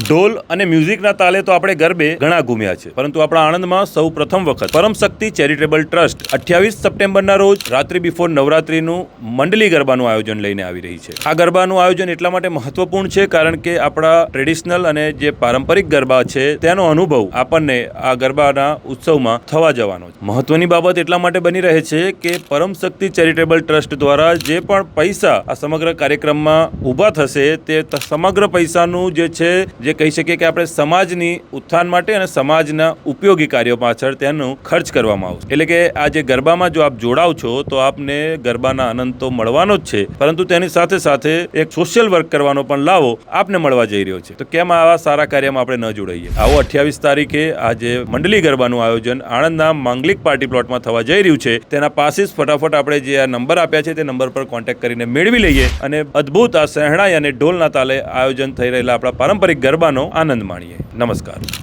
ઢોલ અને મ્યુઝિકના તાલે તો આપણે ગરબે ઘણા ઘૂમ્યા છે. પરંતુ આપણા આણંદમાં સૌ પ્રથમ વખત પરમ શક્તિ ચેરિટેબલ ટ્રસ્ટ અઠ્યાવીસ સપ્ટેમ્બરના રોજ રાત્રિ બિફોર નવરાત્રીનું મંડલી ગરબાનું આયોજન લઈને આવી રહી છે. આ ગરબાનું આયોજન એટલા માટે મહત્વપૂર્ણ છે કારણ કે આપણા ટ્રેડિશનલ અને જે પારંપરિક ગરબા છે તેનો અનુભવ આપણને આ ગરબાના ઉત્સવમાં થવા જવાનો છે. મહત્વની બાબત એટલા માટે બની રહે છે કે પરમ શક્તિ ચેરિટેબલ ટ્રસ્ટ દ્વારા જે પણ પૈસા આ સમગ્ર કાર્યક્રમમાં ઊભા થશે તે, સમગ્ર પૈસાનું જે છે, જે કહી શકીએ કે આપણે સમાજની ઉત્થાન માટે અને સમાજના ઉપયોગી કાર્યો પાછળ તેનું ખર્ચ કરવામાં આવશે. એટલે કે આ જે ગરબામાં જો આપ જોડાવ છો, તો આપને ગરબાના આનંદ તો મળવાનો જ છે, પરંતુ તેની સાથે સાથે એક સોશિયલ વર્ક કરવાનો પણ લાવો આપને મળવા જઈ રહ્યો છે. તો કેમ આવા સારા કાર્યમાં આપણે ન જોડાઈએ? આવો અઠ્યાવીસ તારીખે આજે મંડલી ગરબાનું આયોજન આણંદના માંગલિક પાર્ટી પ્લોટમાં થવા જઈ રહ્યું છે, તેના પાસે જ ફટાફટ આપણે જે આ નંબર આપ્યા છે, તે નંબર પર કોન્ટેક્ટ કરીને મેળવી લઈએ અને અદ્ભુત આ શહેણાઈ અને ઢોલના તાલે આયોજન થઈ રહેલા આપણા પારંપરિક ગરબાનો આનંદ માણીએ. નમસ્કાર.